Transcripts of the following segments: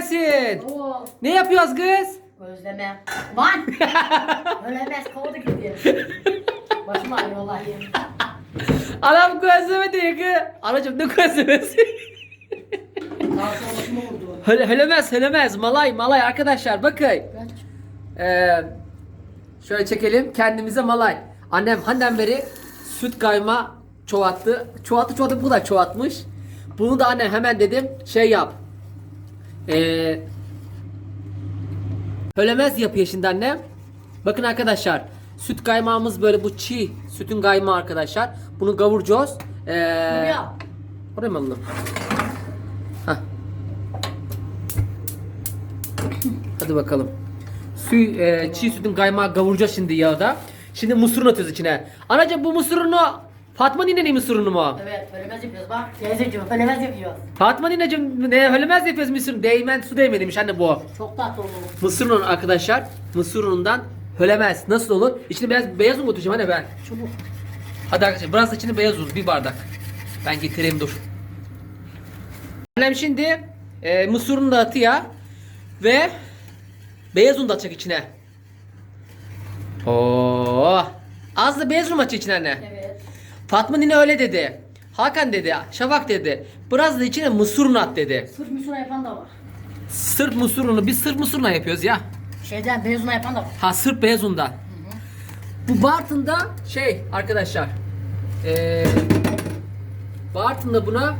gelsin. Oo, Ne yapıyoruz kız? özleme. Lan! Ölemez, kovdu gidiyor. Başım ağrıyor vallahi. Anam gözleme diyor ki. Anacım ne gözlemesi? Daha sonra başıma vurdu. Höle, hölemez hölemez. Malay malay arkadaşlar bakın. Kaç? Ee, şöyle çekelim kendimize malay. Annem handen beri süt kayma çoğalttı. Çoğalttı çoğalttı bu kadar çoğaltmış. Bunu da annem hemen dedim şey yap. Ee, hölemez yapıyor şimdi annem. Bakın arkadaşlar süt kaymağımız böyle bu çiğ sütün kaymağı arkadaşlar. Bunu kavuracağız. Ee, Buraya. Oraya mı alalım? Hah. Hadi bakalım. Su, e, çiğ sütün kaymağı kavuracağız şimdi yağda. Şimdi mısırını atıyoruz içine. Anacığım bu mısırını Fatma ninenin mısırını mı? Evet, ölemez yapıyoruz bak. Teyzeciğim, ölemez yapıyoruz. Fatma nineciğim ne hölemez yapıyoruz mısırını. Değmen su değmemiş anne bu. Çok tatlı oldu. Mısır unu arkadaşlar. Mısır unundan hölemez. Nasıl olur? İçine beyaz, beyaz un götüreceğim anne ben. Çabuk. Hadi arkadaşlar biraz da içine beyaz un bir bardak. Ben getireyim dur. Annem şimdi e, mısır unu da atıyor ve beyaz un da atacak içine. Oo. Az da beyaz un mu atacak içine anne? Evet. Fatma nine öyle dedi. Hakan dedi, Şafak dedi. Biraz da içine mısır unu at dedi. Sırf misura yapan da var. Sırf mısır unu, biz sırf mısır unu yapıyoruz ya. Şeyden beyazına yapan da var. Ha sırf beyaz undan. Bu Bartın'da şey arkadaşlar. Eee Bartın'da buna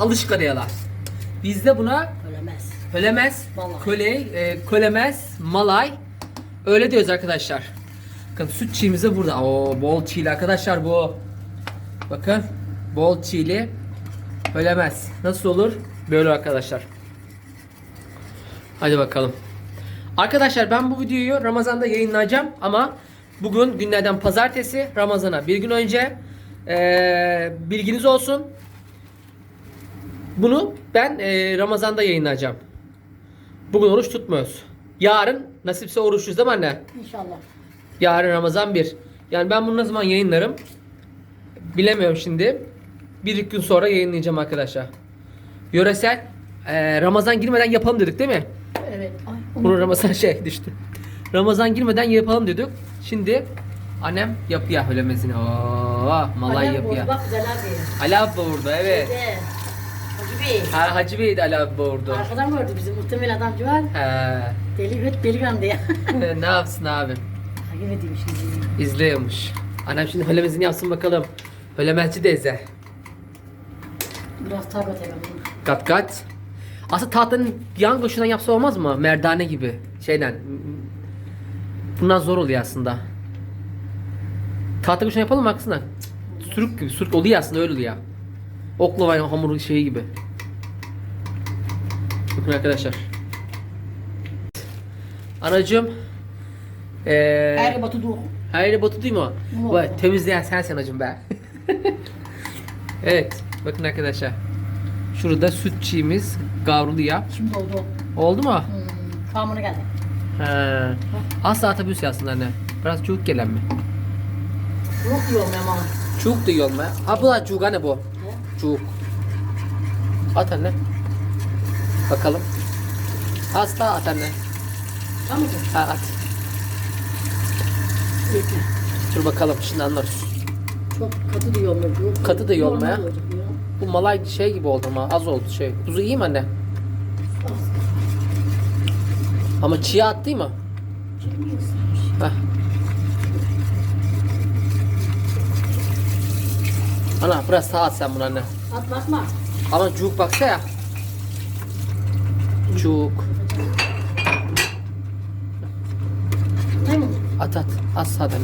alışka diyorlar. Bizde buna Ölemez. kölemez, Malay. köle, e, kölemez, malay. Öyle diyoruz arkadaşlar. Bakın süt çiğimiz de burada. Oo bol çiğli arkadaşlar bu. Bakın bol çiğli. Kölemez. Nasıl olur? Böyle arkadaşlar. Hadi bakalım. Arkadaşlar ben bu videoyu Ramazan'da yayınlayacağım ama bugün günlerden pazartesi Ramazan'a bir gün önce Ee, bilginiz olsun. Bunu ben ee, Ramazan'da yayınlayacağım. Bugün oruç tutmuyoruz. Yarın nasipse oruçluyuz değil mi anne? İnşallah. Yarın Ramazan 1. Yani ben bunu ne zaman yayınlarım? Bilemiyorum şimdi. Bir iki gün sonra yayınlayacağım arkadaşlar. Yöresel ee, Ramazan girmeden yapalım dedik değil mi? Evet. Ay, Bunu Ramazan şey düştü. Ramazan girmeden yapalım dedik. Şimdi annem yapıyor hölemezini. Oo, malay Annem yapıyor. Bak güzel abi. Ali evet. Şeyde, Hacı Bey. Ha, Hacı Bey de Ali burada. Arkadan gördü bizim muhtemel adamcı var. He. Deli hüt delikanlı ya. ne yapsın abi? Takip edeyim şimdi. İzliyormuş. Annem şimdi hölemezini yapsın bakalım. Hölemezci teyze. Biraz tabi bunu. Kat kat. Aslında tahtanın yan koşundan yapsa olmaz mı? Merdane gibi. Şeyden. Bundan zor oluyor aslında. Tahta koşuna yapalım mı? Cık, Sürük gibi. Sürük oluyor aslında öyle oluyor. Oklava hamuru şeyi gibi. Bakın arkadaşlar. Anacığım. Ee, Her batı her yeri batı Vay, oldu. temizleyen sensin acım be. evet. Bakın arkadaşlar. Şurada süt çiğimiz kavruluyor. Şimdi oldu. Oldu mu? Hmm, kıvamına geldi. He. Az büyüsü aslında anne. Biraz çubuk gelen mi? Yok diyorum ama. Çubuk da yiyor mu? Ha bu da çubuk anne bu. Çubuk. At anne. Bakalım. Az daha at anne. Tamam mı? Ha at. Dur bakalım şimdi anlarız. Çok katı da. Yok, Katı da yolmuyor. normal olacak ya. Bu malay şey gibi oldu ama az oldu şey. Tuzu iyi mi anne? Az. Ama çiğ at değil mi? Çekmiyorsun. Heh. Ana biraz sağ at sen bunu anne. At bakma. Ama cuk baksa ya. Cuk. Mı? At at. At sağ anne.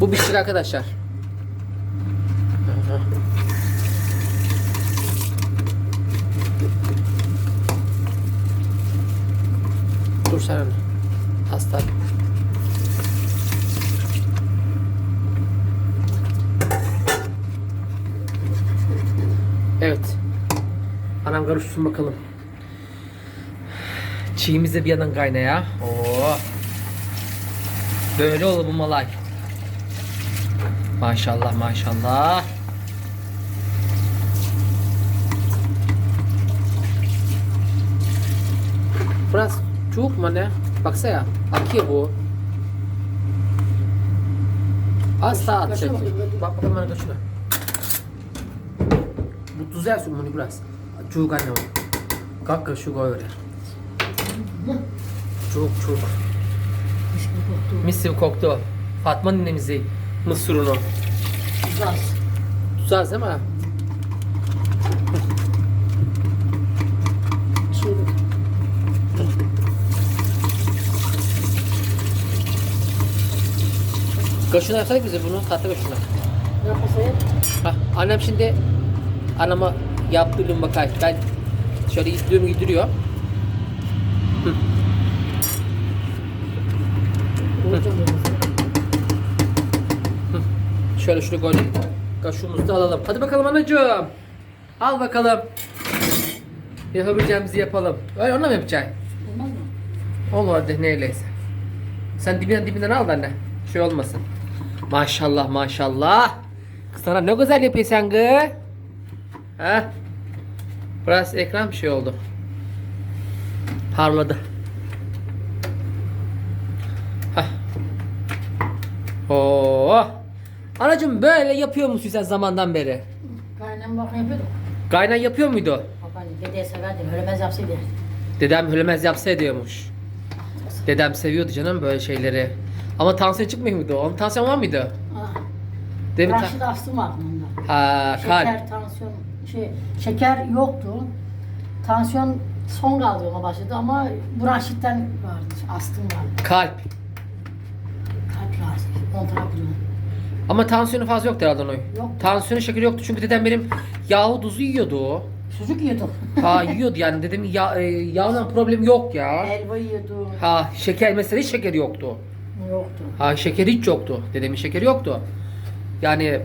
Bu pişir arkadaşlar. Anne. Hasta. Evet. Anam karışsın bakalım. Çiğimiz de bir yandan kaynaya. Oo. Böyle olur bu malay. Maşallah maşallah. Bu. Az daha atacak. Kaşına bakayım, hadi. Bak bakalım bana kaçına. Bu tuz yersin bunu biraz. Çok anne o. Kalk kaşığı koy öyle. Çok çok. Mis gibi koktu. Fatma ninemizi mısır unu. Güzel. Tuz az değil mi? Şöyle. Kaşına yapsaydık bize bunu tahta kaşına. Ne yapasaydı? Hah, annem şimdi anama yaptığı lumbakay. Ben şöyle gidiyorum gidiyor. Şöyle şunu koydum. Kaşığımızı da alalım. Hadi bakalım anacığım. Al bakalım. Yapabileceğimizi yapalım. Öyle ona mı yapacaksın? Olmaz mı? Olur hadi neyleyse. Sen dibinden dibinden al da anne. Şey olmasın. Maşallah maşallah. Sana ne güzel yapıyorsun sen gı. Ha? Biraz ekran bir şey oldu. Parladı. Hah. Oo. Anacığım böyle yapıyor musun sen zamandan beri? Kaynam bakın yapıyorduk. Gaynan yapıyor muydu? Babaanne dedeye severdi. Ölemez yapsaydı. Dedem hülemez yapsa ediyormuş. Dedem seviyordu canım böyle şeyleri. Ama tansiyon çıkmıyor muydu? Onun tansiyon var mıydı? Ah. Değil mi? Raşit astım var bunda. ha, kalp. Şeker, tansiyon, şey, şeker yoktu. Tansiyon son kaldırma başladı ama bu Raşit'ten vardı. Astım vardı. Kalp. Kalp rahatsız. Kontraksiyon. Ama tansiyonu fazla yoktu herhalde onun. Yok. Tansiyonu şekeri yoktu çünkü dedem benim yağı tuzu yiyordu o. Sucuk yiyordum. Ha yiyordu yani dedemin ya, e, yağla problem yok ya. Helva yiyordum. Ha şeker mesela hiç şekeri yoktu. Yoktu. Ha şekeri hiç yoktu. Dedemin şekeri yoktu. Yani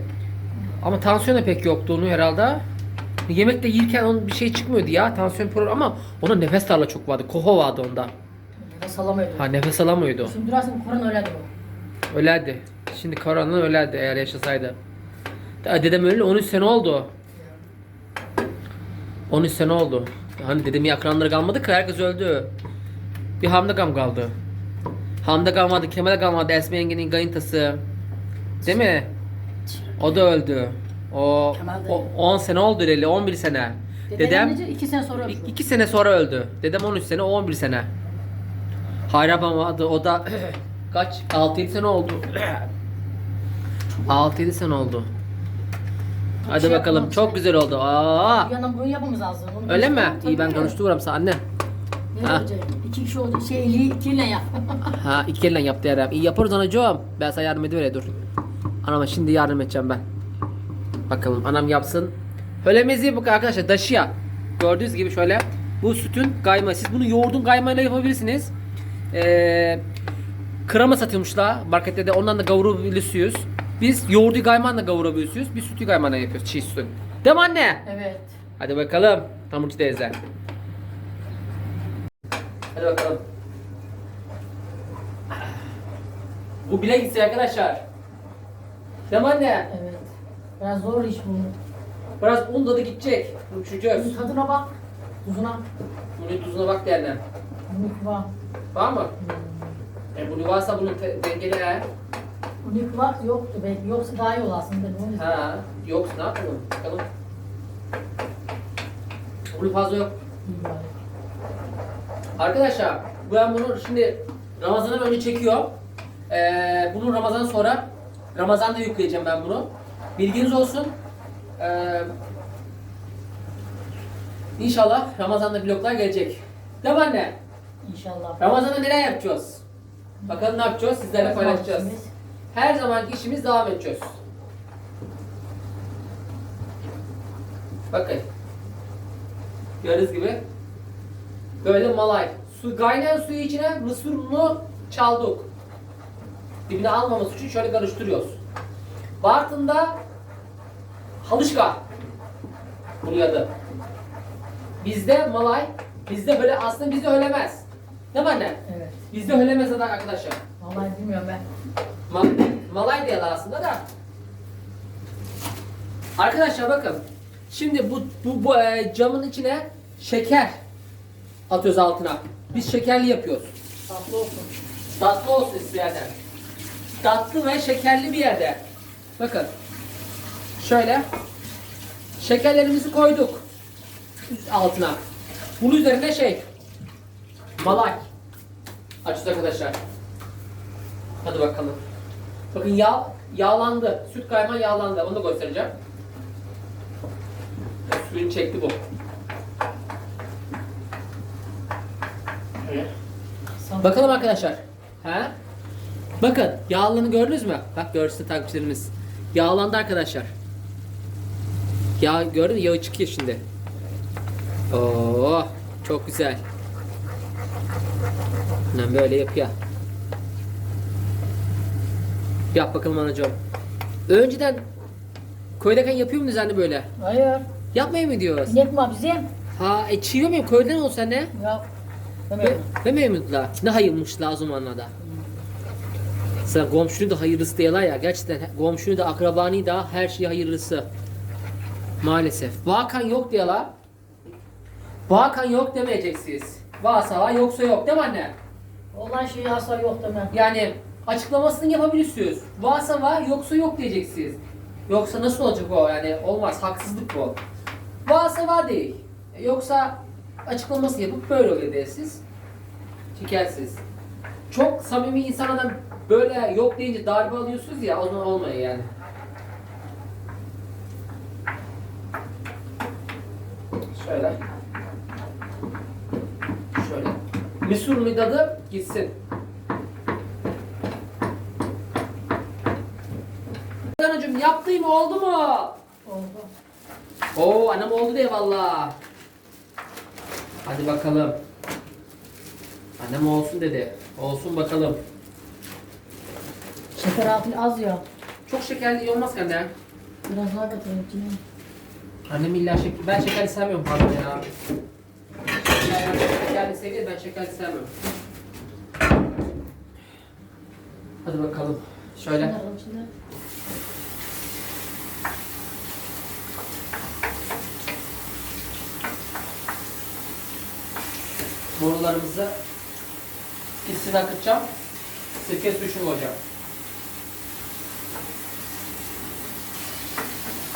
ama tansiyonu pek yoktu onun herhalde. Yemek de yerken onun bir şey çıkmıyordu ya. Tansiyon problemi ama ona nefes darlığı çok vardı. Koho vardı onda. Nefes alamıyordum. Ha nefes alamıyordu. Şimdi durasın korona öyle diyor. Ölerdi. Şimdi korona ölerdi eğer yaşasaydı. Ya Dedem öyle 13 sene oldu. 13 sene oldu. Hani dedemin yakınları kalmadı ki herkes öldü. Bir Hamdi Gam kaldı. Hamdi kalmadı, Kemal kalmadı, Esme yengenin kayıntası. Değil mi? O da öldü. O, Kemal da o 10 sene oldu öyle, 11 sene. Dedem, Dedem önce iki sene sonra öldü. 2 sene sonra öldü. Dedem 13 sene, o 11 sene. Hayri vardı, o da kaç? 6-7 sene oldu. 6-7 sene oldu. Hadi Şey bakalım, yapmam çok güzel oldu. Aa! Yandan bunu yapmamız lazım. Bunu Öyle mi? konuşalım, İyi ben konuştururum sana anne. Ne Ha. olacak? İki kişi oldu. Şey eli ikiyle yap. Ha iki elle yaptı herhalde. İyi yaparız anacığım. Ben sana yardım ediver dur. Anama şimdi yardım edeceğim ben. Bakalım anam yapsın. Hölemezi bu arkadaşlar daşıya. Gördüğünüz gibi şöyle. Bu sütün kayma. Siz bunu yoğurdun kaymayla yapabilirsiniz. Ee, krema satılmışlar markette de ondan da kavurabiliyorsunuz. Biz yoğurdu kaymanla kavurabiliyoruz. Biz sütü kaymanla yapıyoruz çiğ sütün. Değil mi anne? evet. Hadi bakalım. Hamurcu teyze. Hadi bakalım. Bu bile gitsin arkadaşlar. Değil mi anne? Evet. Biraz zor iş bu. Biraz un tadı gidecek. Bunun Uçacağız. tadına bak. Tuzuna. Bunun tuzuna bak derler. Unik var. Var mı? E bunu varsa bunun te- dengeli he. Unik var yoktu belki. Yoksa daha iyi aslında. Ne olur? Ha. Yoksa ne yapalım? Bakalım. Bunun fazla yok. Bari. Arkadaşlar ben bunu şimdi Ramazan'dan önce çekiyorum. Ee, bunu Ramazan sonra Ramazan'da yükleyeceğim ben bunu. Bilginiz olsun. Ee, inşallah Ramazan'da vloglar gelecek. Değil mi anne? İnşallah. Ramazan'da neler yapacağız? Bakalım ne yapacağız? Sizlerle paylaşacağız. Her zamanki işimiz devam edeceğiz. Bakın. Gördüğünüz gibi. Böyle malay. Su, kaynayan suyu içine mısır çaldık. Dibine almaması için şöyle karıştırıyoruz. Bartın'da halışka. Bunun adı. Bizde malay, bizde böyle aslında bizde ölemez. Değil mi anne? Evet. Bizde ölemez arkadaşlar. Vallahi bilmiyorum ben. Ma- malay diyorlar aslında da. Arkadaşlar bakın. Şimdi bu bu, bu e, camın içine şeker atıyoruz altına. Biz şekerli yapıyoruz. Tatlı olsun. Tatlı olsun isteyenler. Tatlı ve şekerli bir yerde. Bakın. Şöyle. Şekerlerimizi koyduk. Altına. Bunun üzerine şey. Malay. Açıyoruz arkadaşlar. Hadi bakalım. Bakın yağ yağlandı. Süt kaymağı yağlandı. Onu da göstereceğim. Suyunu çekti bu. Şöyle. Sana- Bakalım arkadaşlar. He? Bakın yağlarını gördünüz mü? Bak görsün takipçilerimiz. Yağlandı arkadaşlar. Yağ gördün mü? Yağı çıkıyor şimdi. Oo, çok güzel. Hemen böyle yapıyor. Yap bakalım anacığım. Önceden köydeyken yapıyor muydunuz anne böyle? Hayır. Yapmaya mı diyoruz? Mi bizim? Ha, e çiğniyor muyum? Köyden olsa ne? Ya. Ve, ve Mehmet'la ne hayırmışlar o zamanlarda. Sen komşunun da hayırlısı diyorlar ya. Gerçekten komşunun da akrabanı da her şey hayırlısı. Maalesef. Vakan yok diyorlar. Vakan yok demeyeceksiniz. Varsa var yoksa yok değil mi anne? Olan şeyi asla yok demem. Yani açıklamasını yapabilirsiniz. Varsa var yoksa yok diyeceksiniz. Yoksa nasıl olacak o yani olmaz haksızlık bu. Varsa var değil. Yoksa açıklaması yapıp böyle oluyor dersiniz. Çekersiniz. Çok samimi insana böyle yok deyince darbe alıyorsunuz ya o zaman olmuyor yani. Şöyle. Şöyle. Misurlu tadı gitsin. Anacığım yaptığım oldu mu? Oldu. Oo anam oldu de valla. Hadi bakalım. Annem olsun dedi. Olsun bakalım. Şeker altın az ya. Çok şekerli iyi olmaz ki anne. Biraz daha katayım içine. Annem illa şeker... Ben şekerli sevmiyorum fazla ya. Yani şekerli seviyor ben şekerli sevmiyorum. Hadi bakalım. Şöyle. Şunlar al borularımızı ikisini akıtacağım. Sirke suyu koyacağım.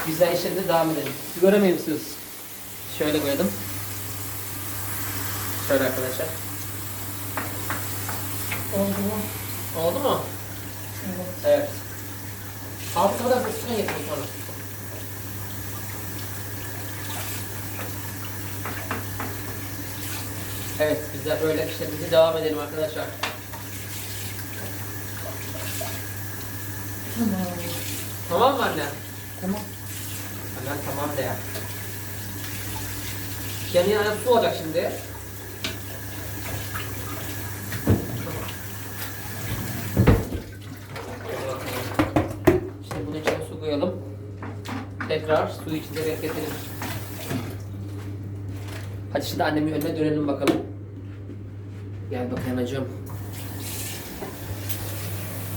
Güzel işlerinde devam edelim. Siz göremiyor musunuz? Şöyle koyalım. Şöyle arkadaşlar. Oldu mu? Oldu mu? Evet. Altı kadar üstüne yapalım sonra. Evet, biz de böyle işlerimize devam edelim arkadaşlar. Tamam. Tamam mı anne? Tamam. Hemen tamam de ya. Yani yani su olacak şimdi. Şimdi bunun içine su koyalım. Tekrar suyu içinde bekletelim. Hadi şimdi annemin önüne dönelim bakalım. Gel bakayım anacığım.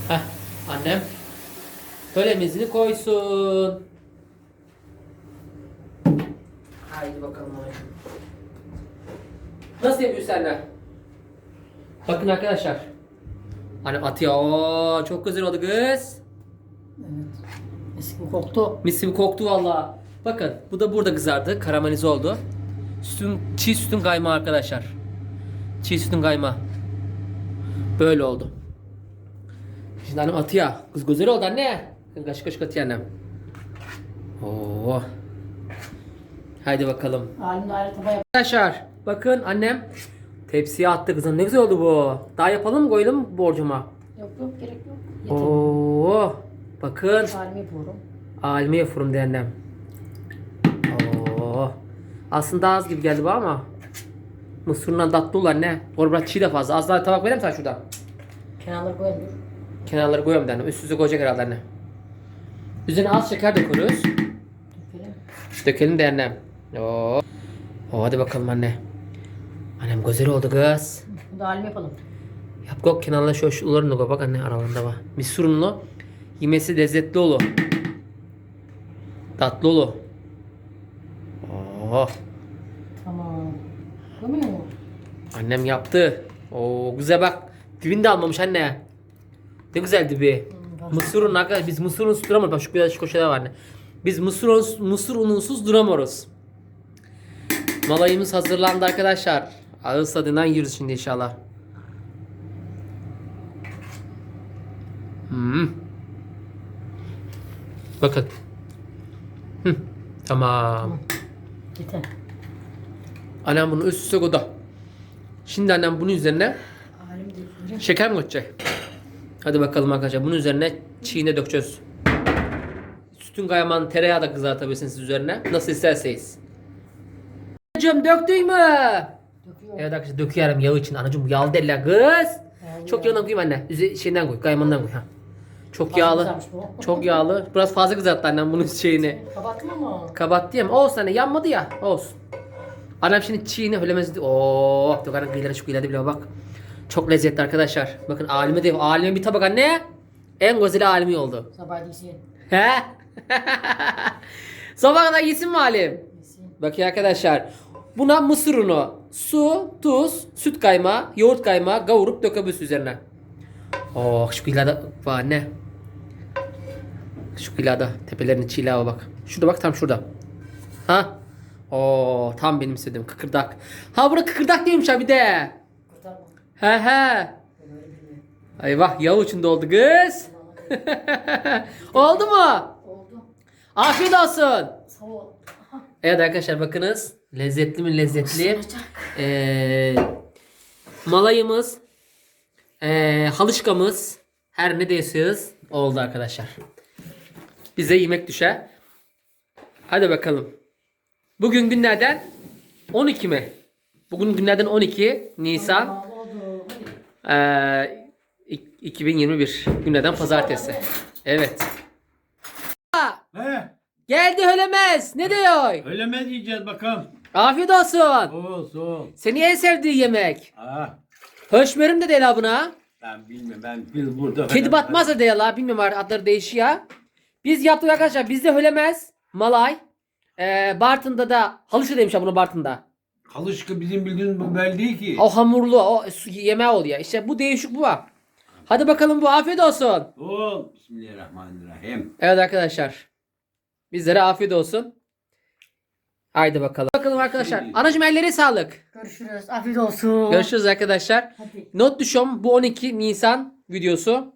Heh, annem. Tölemizini koysun. Haydi bakalım anacığım. Nasıl yapıyorsun senler? Bakın arkadaşlar. Hani atıyor. Oo, çok güzel oldu kız. Evet. Eski koktu. Mis gibi koktu valla. Bakın bu da burada kızardı. Karamelize oldu. Sütün, çiğ sütün kaymağı arkadaşlar. Çiğ sütün kaymağı. Böyle oldu. Şimdi annem atıyor. Kız güzel oldu anne. Kaşık kaşık atıyor annem. Oo. Haydi bakalım. Arkadaşlar bakın annem tepsiye attı kızım. Ne güzel oldu bu. Daha yapalım mı koyalım mı borcuma? Yok yok gerek yok. Yeter. Oo. Bakın. Halimi yapıyorum. Alime yapıyorum diye annem. Aslında az gibi geldi bu ama. Mısırla tatlı olur anne. Orada çiğ de fazla. Az daha tabak vereyim sana şuradan. Kenarları koyamıyorum. Kenarları da anne. Üst üste koyacak herhalde anne. Üzerine az şeker döküyoruz. Dökelim. Dökelim de annem. Oo. Oo, hadi bakalım anne. Annem güzel oldu kız. Bu da halimi yapalım. Yap kok kenarına şu şuların da bak anne aralarında var. Misur unlu. Yemesi lezzetli olur. Tatlı olur. Oo. Tamam. Koymuyor mu? Annem yaptı. Oo güzel bak. Dibini de almamış anne. Ne güzel dibi. var. Mısır unu arkadaşlar biz mısır unsuz duramıyoruz. Bak şu kadar şu köşede var anne. Biz mısır, uns- mısır ununsuz duramıyoruz. Malayımız hazırlandı arkadaşlar. Ağız tadından yiyoruz şimdi inşallah. Hmm. Bakın. Hı. Tamam. Yeter. Annem bunu üst üste koydu. Şimdi annem bunun üzerine şeker mi koyacak? Hadi bakalım arkadaşlar. Bunun üzerine çiğne dökeceğiz. Sütün kayman tereyağı da kızartabilirsiniz üzerine. Nasıl isterseniz. Anacığım döktün mü? Döküyor. Evet arkadaşlar döküyorum yağı için. Anacığım yağlı derler kız. Çok yağından koyayım anne. Üze şeyinden koy. Kaymandan koy. Ha. Çok Fazla yağlı. kızarmış bu. Çok yağlı. Biraz fazla kızarttı annem bunun şeyini. Kapattın mı? Kabattı ya. Olsun anne yanmadı ya. Olsun. Annem şimdi çiğne ölemez. Oo, Dokanın kıyıları şu kıyıları bile bak. Çok lezzetli arkadaşlar. Bakın alime de alime bir tabak anne. En güzeli alimi oldu. Sabah değilsin. He? Sabah kadar yesin mi alim? Değilsin. Bakın arkadaşlar. Buna mısır unu, su, tuz, süt kaymağı, yoğurt kaymağı kavurup dökebiliriz üzerine. Oh şu kıyılarda var ne? Şu kıyılarda tepelerinin çiğli hava bak. Şurada bak tam şurada. Ha? Oo tam benim istediğim kıkırdak. Ha burada kıkırdak değilmiş ha bir de. He he. Bilmiyorum. Eyvah yağı içinde oldu kız. oldu mu? Oldu. Afiyet olsun. Sağ ol. Evet arkadaşlar bakınız. Lezzetli mi lezzetli. Ee, malayımız, ee, halışkamız, her ne diyorsunuz oldu arkadaşlar. Bize yemek düşer. Hadi bakalım. Bugün günlerden 12 mi? Bugün günlerden 12 Nisan ee, ik- 2021 günlerden pazartesi. Evet. He, Geldi hölemez. Ne diyor? öyle mi diyeceğiz bakalım? Afiyet olsun. Soğul. Seni en sevdiği yemek. Ah, Höşmerim de değil ha buna. ben bilmiyorum ben biz burada. Kedi batmaz da değil ha. Bilmiyorum artık adları değişiyor. Biz yaptık arkadaşlar. Bizde hölemez. Malay. Ee, Bartın'da da halışa demiş ha bunu Bartın'da. Kalışkı bizim bildiğimiz bu bel değil ki. O hamurlu o su- yemeği oluyor. İşte bu değişik bu var. Hadi bakalım bu afiyet olsun. Soğul. Bismillahirrahmanirrahim. Evet arkadaşlar. Bizlere afiyet olsun. Haydi. Bakalım arkadaşlar. Anacım elleri sağlık. Görüşürüz. Afiyet olsun. Görüşürüz arkadaşlar. Hadi. Not düşüyorum. Bu 12 Nisan videosu.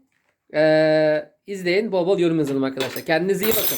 Ee, izleyin. Bol bol yorum yazalım arkadaşlar. Kendinize iyi bakın.